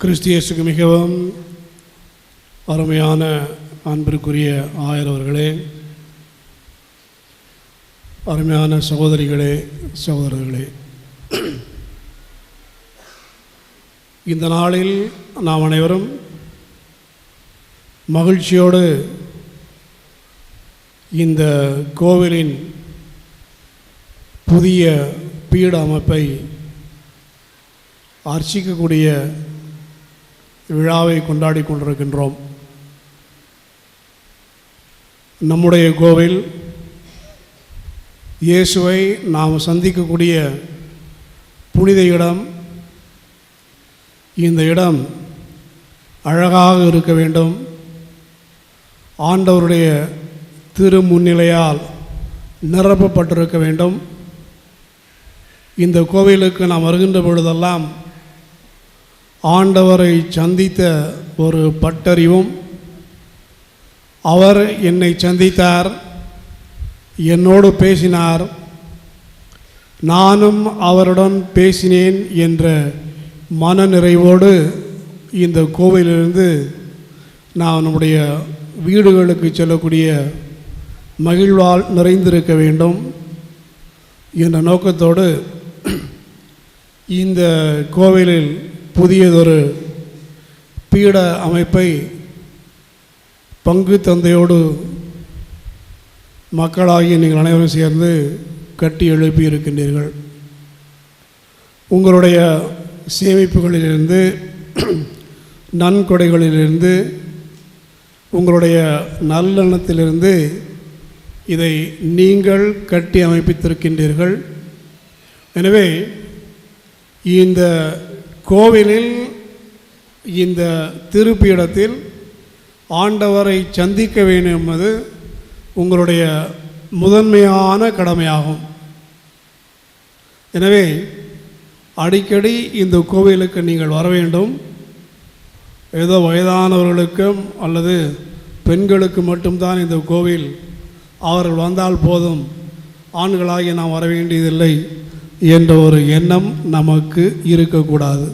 கிறிஸ்தியேசுக்கு மிகவும் அருமையான அன்பிற்குரிய ஆயரவர்களே அருமையான சகோதரிகளே சகோதரர்களே. இந்த நாளில் நாம் அனைவரும் மகிழ்ச்சியோடு இந்த கோவிலின் புதிய பீட அமைப்பை அர்ச்சிக்கக்கூடிய விழாவை கொண்டாடி கொண்டிருக்கின்றோம். நம்முடைய கோவில் இயேசுவை நாம் சந்திக்கக்கூடிய புனித இடம். இந்த இடம் அழகாக இருக்க வேண்டும். ஆண்டவருடைய திரு முன்னிலையால் நிரப்பப்பட்டிருக்க வேண்டும். இந்த கோவிலுக்கு நாம் வருகின்ற பொழுதெல்லாம் ஆண்டவரை சந்தித்த ஒரு பட்டறிவும் அவர் என்னை சந்தித்தார் என்னோடு பேசினார் நானும் அவருடன் பேசினேன் என்ற மன நிறைவோடு இந்த கோவிலிருந்து நாம் நம்முடைய வீடுகளுக்கு செல்லக்கூடிய மகிழ்வால் நிறைந்திருக்க வேண்டும் என்ற நோக்கத்தோடு இந்த கோவிலில் புதியதொரு பீட அமைப்பை பங்கு தந்தையோடு மக்களாகிய நீங்கள் அனைவரும் சேர்ந்து கட்டி எழுப்பி இருக்கின்றீர்கள். உங்களுடைய சேமிப்புகளிலிருந்து நன்கொடைகளிலிருந்து உங்களுடைய நல்லெண்ணத்திலிருந்து இதை நீங்கள் கட்டி அமைப்பித்திருக்கின்றீர்கள். எனவே இந்த கோவிலில் இந்த திருப்பீடத்தில் ஆண்டவரை சந்திக்க வேண்டும் என்பது உங்களுடைய முதன்மையான கடமையாகும். எனவே அடிக்கடி இந்த கோவிலுக்கு நீங்கள் வர வேண்டும். ஏதோ வயதானவர்களுக்கும் அல்லது பெண்களுக்கு மட்டும்தான் இந்த கோவில். அவர்கள் வந்தால் போதும். ஆண்களாகி நாம் வர வேண்டியதில்லை. என்ற ஒரு எண்ணம் நமக்கு இருக்கக்கூடாது.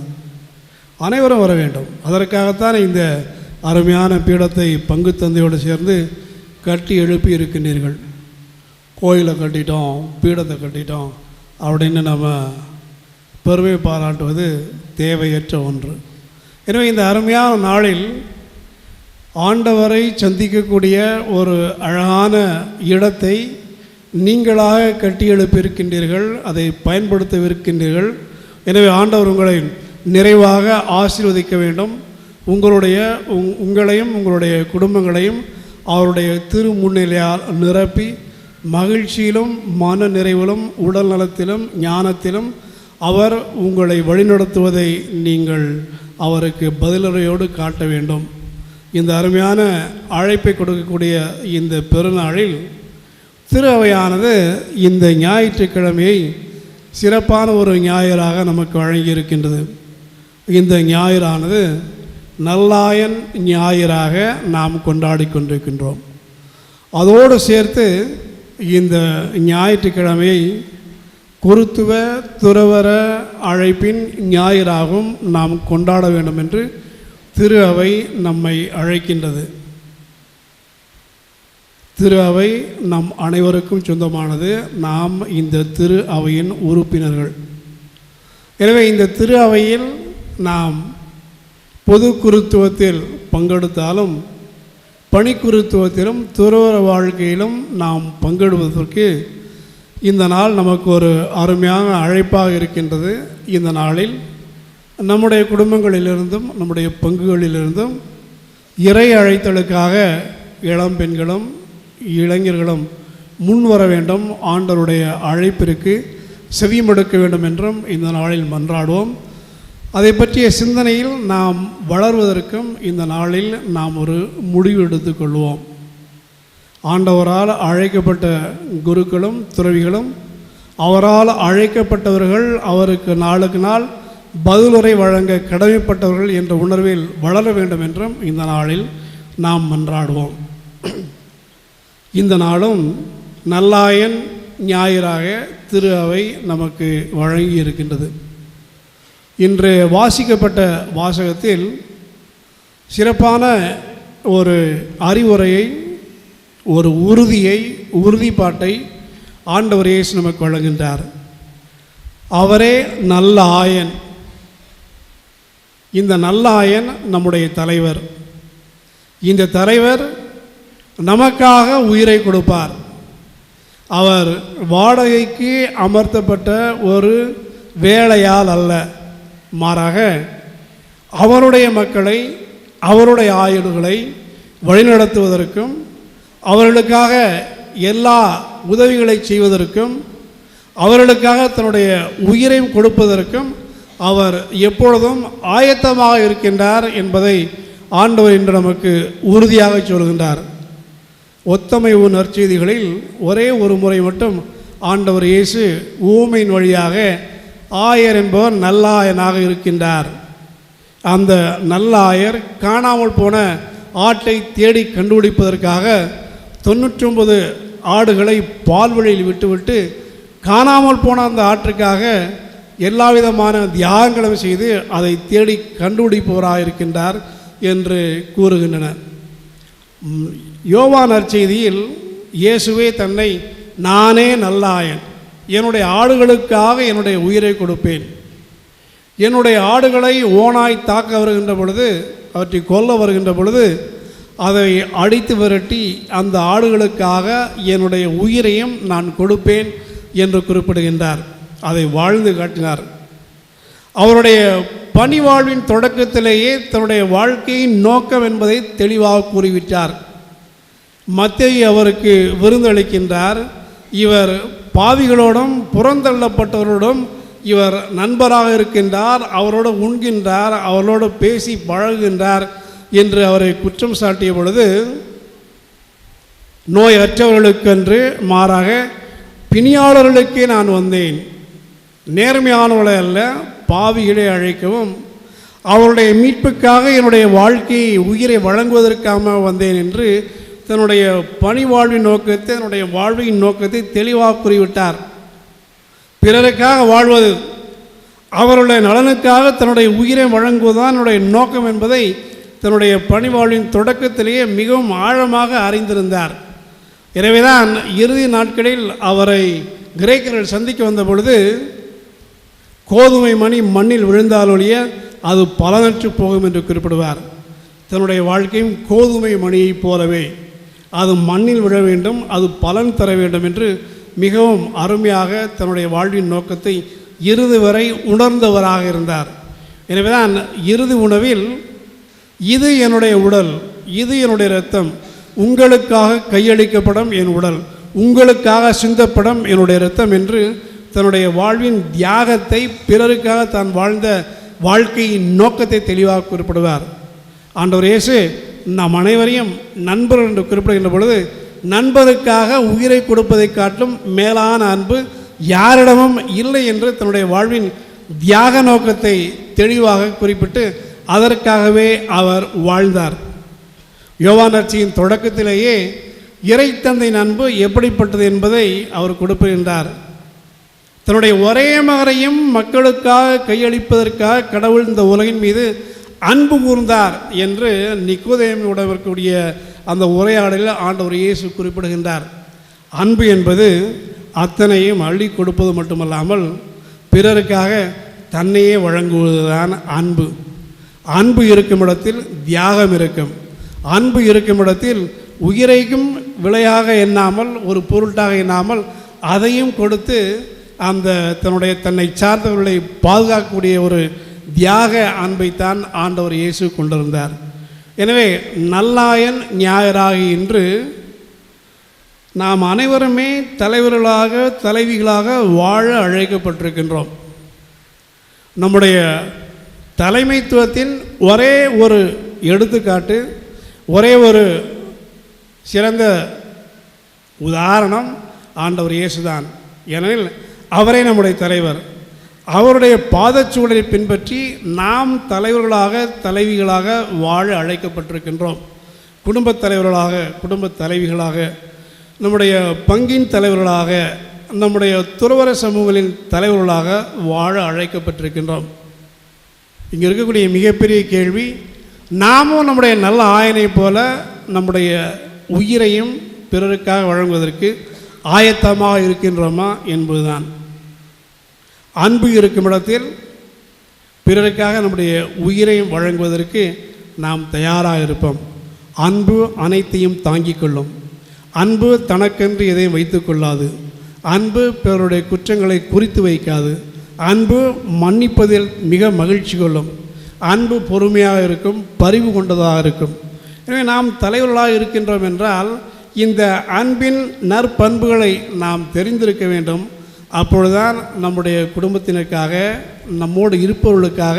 அனைவரும் வர வேண்டும். அதற்காகத்தான் இந்த அருமையான பீடத்தை பங்கு தந்தையோடு சேர்ந்து கட்டி எழுப்பி இருக்கின்றீர்கள். கோயிலை கட்டிட்டோம் பீடத்தை கட்டிட்டோம் அப்படின்னு நம்ம பெருமை பாராட்டுவது தேவையற்ற ஒன்று. எனவே இந்த அருமையான நாளில் ஆண்டவரை சந்திக்கக்கூடிய ஒரு அழகான இடத்தை நீங்களாக கட்டி எழுப்பியிருக்கின்றீர்கள் அதை பயன்படுத்தவிருக்கின்றீர்கள். எனவே ஆண்டவர் உங்களை நிறைவாக ஆசீர்வதிக்க வேண்டும். உங்களுடைய உங்- உங்களையும் உங்களுடைய குடும்பங்களையும் அவருடைய திரு முன்னிலையால் நிரப்பி மகிழ்ச்சியிலும் மன நிறைவிலும் உடல் நலத்திலும் ஞானத்திலும் அவர் உங்களை வழிநடத்துவதை நீங்கள் அவருக்கு பதிலுரையோடு காட்ட வேண்டும். இந்த அருமையான அழைப்பை கொடுக்கக்கூடிய இந்த பெருநாளில் திரு அவையானது இந்த ஞாயிற்றுக்கிழமையை சிறப்பான ஒரு ஞாயிறாக நமக்கு வழங்கியிருக்கின்றது. இந்த ஞாயிறானது நல்லாயன் ஞாயிறாக நாம் கொண்டாடி கொண்டிருக்கின்றோம். அதோடு சேர்த்து இந்த ஞாயிற்றுக்கிழமையை குருத்துவ துறவர அழைப்பின் ஞாயிறாகவும் நாம் கொண்டாட வேண்டும் என்று திரு அவை நம்மை அழைக்கின்றது. திரு அவை நம் அனைவருக்கும் சொந்தமானது. நாம் இந்த திரு அவையின் உறுப்பினர்கள். எனவே இந்த திரு அவையில் நாம் பொது குருத்துவத்தில் பங்கெடுத்தாலும் பணிக்குருத்துவத்திலும் துறவர வாழ்க்கையிலும் நாம் பங்கெடுவதற்கு இந்த நாள் நமக்கு ஒரு அருமையான அழைப்பாக இருக்கின்றது. இந்த நாளில் நம்முடைய குடும்பங்களிலிருந்தும் நம்முடைய பங்குகளிலிருந்தும் இறை அழைத்தலுக்காக இளம் பெண்களும் இளைஞர்களும் முன் வர வேண்டும். ஆண்டவருடைய அழைப்பிற்கு செவியமெடுக்க வேண்டும் என்றும் இந்த நாளில் மன்றாடுவோம். அதை பற்றிய சிந்தனையில் நாம் வளர்வதற்கும் இந்த நாளில் நாம் ஒரு முடிவு எடுத்துக்கொள்வோம் ஆண்டவரால் அழைக்கப்பட்ட குருக்களும் துறவிகளும் அவரால் அழைக்கப்பட்டவர்கள் அவருக்கு நாளுக்கு நாள் பதிலுரை வழங்க கடமைப்பட்டவர்கள் என்ற உணர்வில் வளர வேண்டும் என்றும் இந்த நாளில் நாம் மன்றாடுவோம். இந்த நாளும் நல்லாயன் ஞாயிறாக திரு அவை நமக்கு வழங்கி இருக்கின்றது இன்று வாசிக்கப்பட்ட வாசகத்தில் சிறப்பான ஒரு அறிவுரையை ஒரு உறுதியை உறுதிப்பாட்டை ஆண்டவர் இயேசு நமக்கு வழங்குகின்றார். அவரே நல்ல ஆயன் இந்த நல்ல ஆயன் நம்முடைய தலைவர். இந்த தலைவர் நமக்காக உயிரை கொடுப்பார். அவர் வாடகைக்கு அமர்த்தப்பட்ட ஒரு வேலையால் அல்ல. மாறாக அவருடைய மக்களை அவருடைய ஆயுள்களை வழிநடத்துவதற்கும் அவர்களுக்காக எல்லா உதவிகளை செய்வதற்கும் அவர்களுக்காக தன்னுடைய உயிரையும் கொடுப்பதற்கும் அவர் எப்பொழுதும் ஆயத்தமாக இருக்கின்றார் என்பதை ஆண்டவர் இன்று நமக்கு உறுதியாக சொல்கின்றார். ஒத்தமை நற்செய்திகளில் ஒரே ஒரு முறை மட்டும் ஆண்டவர் இயேசு ஊமையின் வழியாக ஆயர் என்பவர் நல்லாயனாக இருக்கின்றார். அந்த நல்லாயர் காணாமல் போன ஆட்டை தேடி கண்டுபிடிப்பதற்காக தொண்ணூற்றொன்பது ஆடுகளை பால்வழியில் விட்டுவிட்டு காணாமல் போன அந்த ஆற்றுக்காக எல்லா விதமான தியாகங்களும் செய்து அதை தேடி கண்டுபிடிப்பவராக இருக்கின்றார் என்று கூறுகின்றனர். யோவான் நற்செய்தியில் இயேசுவே தன்னை நானே நல்லாயன். என்னுடைய ஆடுகளுக்காக என்னுடைய உயிரை கொடுப்பேன். என்னுடைய ஆடுகளை ஓனாய் தாக்க வருகின்ற பொழுது அவற்றை கொல்ல வருகின்ற பொழுது அதை அடித்து விரட்டி அந்த ஆடுகளுக்காக என்னுடைய உயிரையும் நான் கொடுப்பேன் என்று குறிப்பிடுகின்றார். அதை வாழ்ந்து காட்டினார். அவருடைய பணி வாழ்வின் தொடக்கத்திலேயே தன்னுடைய வாழ்க்கையின் நோக்கம் என்பதை தெளிவாக கூறிவிட்டார். மத்தேயு அவருக்கு விருந்தளிக்கின்றார். இவர் பாவிகளோடும் புறந்தள்ளப்பட்டவரோடும் இவர் நண்பராக இருக்கின்றார். அவரோடு உண்கின்றார் அவரோடு பேசி பழகுகின்றார் என்று அவரை குற்றம் சாட்டிய பொழுது நோய் அற்றவர்களுக்கென்று மாறாக பிணியாளர்களுக்கே நான் வந்தேன். நேர்மையானவர்களை அல்ல பாவிகளை அழைக்கவும் அவருடைய மீட்புக்காக என்னுடைய வாழ்க்கையை உயிரை வழங்குவதற்காக வந்தேன் என்று தன்னுடைய பணி வாழ்வின் நோக்கத்தை தன்னுடைய வாழ்வின் நோக்கத்தை தெளிவாக கூறிவிட்டார். பிறருக்காக வாழ்வது அவருடைய நலனுக்காக தன்னுடைய உயிரை வழங்குவதுதான் என்னுடைய நோக்கம் என்பதை தன்னுடைய பணிவாழ்வின் தொடக்கத்திலேயே மிகவும் ஆழமாக அறிந்திருந்தார். எனவேதான் இறுதி நாட்களில் அவரை கிரேக்கர்கள் சந்திக்க வந்த பொழுது கோதுமை மணி மண்ணில் விழுந்தாலொழிய அது பலனற்று போகும் என்று குறிப்பிடுவார். தன்னுடைய வாழ்க்கையும் கோதுமை மணியைப் போலவே. அது மண்ணில் விழ வேண்டும் அது பலன் தர வேண்டும் என்று மிகவும் அருமையாக தன்னுடைய வாழ்வின் நோக்கத்தை இறுதி வரை உணர்ந்தவராக இருந்தார். எனவேதான் இறுதி உணவில் இது என்னுடைய உடல் இது என்னுடைய இரத்தம் உங்களுக்காக கையளிக்கப்படும் என் உடல் உங்களுக்காக சிந்தப்படும் என்னுடைய இரத்தம் என்று தன்னுடைய வாழ்வின் தியாகத்தை பிறருக்காக தான் வாழ்ந்த வாழ்க்கையின் நோக்கத்தை தெளிவாக குறிப்பிடுவார். ஆண்டவர் இயேசு நம் அனைவரையும் நண்பர் என்று குறிப்பிடுகின்ற பொழுது நண்பருக்காக உயிரை கொடுப்பதை காட்டிலும் மேலான அன்பு யாரிடமும் இல்லை என்று தன்னுடைய வாழ்வின் தியாக நோக்கத்தை தெளிவாக குறிப்பிட்டு அதற்காகவே அவர் வாழ்ந்தார். யோவானர்ச்சியின் தொடக்கத்திலேயே இறைத்தந்தை அன்பு எப்படிப்பட்டது என்பதை அவர் கொடுப்புகின்றார் தன்னுடைய ஒரே மகரையும் மக்களுக்காக கையளிப்பதற்காக கடவுள் இந்த உலகின் மீது அன்பு கூர்ந்தார் என்று நிக்கோதயம் இருக்கக்கூடிய அந்த உரையாடலில் ஆண்டவர் இயேசு குறிப்பிடுகின்றார். அன்பு என்பது அத்தனையும் அள்ளி கொடுப்பது மட்டுமல்லாமல் பிறருக்காக தன்னையே வழங்குவதுதான் அன்பு. அன்பு இருக்கும் இடத்தில் தியாகம் இருக்கும். அன்பு இருக்கும் இடத்தில் உயிரைக்கும் விலையாக எண்ணாமல் ஒரு பொருட்டாக எண்ணாமல் அதையும் கொடுத்து அந்த தன்னுடைய தன்னை சார்ந்தவர்களை பாதுகாக்கக்கூடிய ஒரு தியாக அன்பைத்தான் ஆண்டவர் இயேசு கொண்டிருந்தார். எனவே நல்லாயன் ஞாயிறாக இன்று நாம் அனைவருமே தலைவர்களாக தலைவிகளாக வாழ அழைக்கப்பட்டிருக்கின்றோம். நம்முடைய தலைமைத்துவத்தின் ஒரே ஒரு எடுத்துக்காட்டு ஒரே ஒரு சிறந்த உதாரணம் ஆண்டவர் இயேசுதான். ஏனெனில் அவரே நம்முடைய தலைவர். அவருடைய பாதச்சூழலை பின்பற்றி நாம் தலைவர்களாக தலைவிகளாக வாழ அழைக்கப்பட்டிருக்கின்றோம். குடும்பத் தலைவர்களாக குடும்பத் தலைவிகளாக நம்முடைய பங்கின் தலைவர்களாக நம்முடைய துறவர சமூகங்களின் தலைவர்களாக வாழ அழைக்கப்பட்டிருக்கின்றோம். இங்கே இருக்கக்கூடிய மிகப்பெரிய கேள்வி நாமும் நம்முடைய நல்ல ஆயனை போல நம்முடைய உயிரையும் பிறருக்காக வழங்குவதற்கு ஆயத்தமாக இருக்கின்றோமா என்பதுதான். அன்பு இருக்கும் இடத்தில் பிறருக்காக நம்முடைய உயிரையும் வழங்குவதற்கு நாம் தயாராக இருப்போம். அன்பு அனைத்தையும் தாங்கிக் கொள்ளும். அன்பு தனக்கென்று எதையும் வைத்துக் கொள்ளாது. அன்பு பிறருடைய குற்றங்களை குறித்து வைக்காது. அன்பு மன்னிப்பதில் மிக மகிழ்ச்சி கொள்ளும். அன்பு பொறுமையாக இருக்கும் பரிவு கொண்டதாக இருக்கும். எனவே நாம் தலைவர்களாக இருக்கின்றோம் என்றால் இந்த அன்பின் நற்பண்புகளை நாம் தெரிந்திருக்க வேண்டும். அப்பொழுதுதான் நம்முடைய குடும்பத்தினருக்காக நம்மோடு இருப்பவர்களுக்காக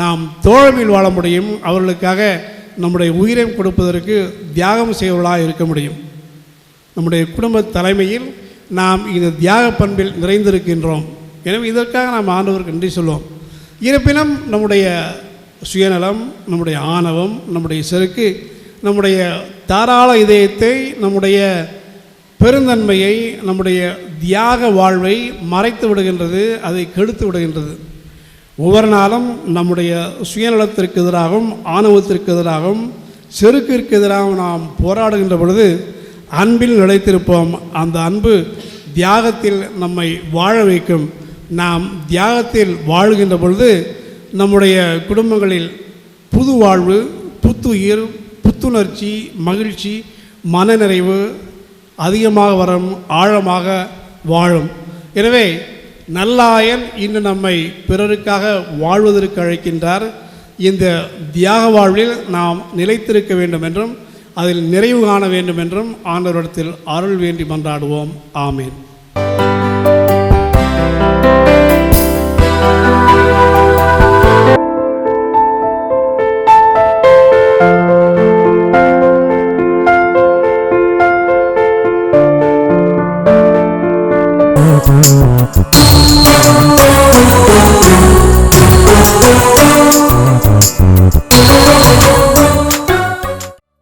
நாம் தோழமையில் வாழ முடியும். அவர்களுக்காக நம்முடைய உயிரை கொடுப்பதற்கு தியாகம் செய்வர்களாக இருக்க முடியும். நம்முடைய குடும்ப தலைமையில் நாம் இந்த தியாக பண்பில் நிறைந்திருக்கின்றோம். எனவே இதற்காக நாம் ஆண்டவருக்கு நன்றி சொல்வோம். இருப்பினும் நம்முடைய சுயநலம் நம்முடைய ஆணவம் நம்முடைய செருக்கு நம்முடைய தாராள இதயத்தை நம்முடைய பெருந்தன்மையை நம்முடைய தியாக வாழ்வை மறைத்து விடுகின்றது அதை கெடுத்து விடுகின்றது. ஒவ்வொரு நாளும் நம்முடைய சுயநலத்திற்கு எதிராகவும் ஆணவத்திற்கு எதிராகவும் செருக்கிற்கு எதிராகவும் நாம் போராடுகின்ற பொழுது அன்பில் நிலைத்திருப்போம். அந்த அன்பு தியாகத்தில் நம்மை வாழ வைக்கும். நாம் தியாகத்தில் வாழுகின்ற பொழுது நம்முடைய குடும்பங்களில் புது வாழ்வு புத்துயிர் புத்துணர்ச்சி மகிழ்ச்சி மனநிறைவு அதிகமாக வரும் ஆழமாக வாழும். எனவே நல்லாயன் இன்று நம்மை பிறருக்காக வாழ்வதற்கு அழைக்கின்றார். இந்த தியாக வாழ்வில் நாம் நிலைத்திருக்க வேண்டும் என்றும் அதில் நிறைவு காண வேண்டும் என்றும் ஆண்டவரிடத்தில் அருள் வேண்டி மன்றாடுவோம். ஆமேன்.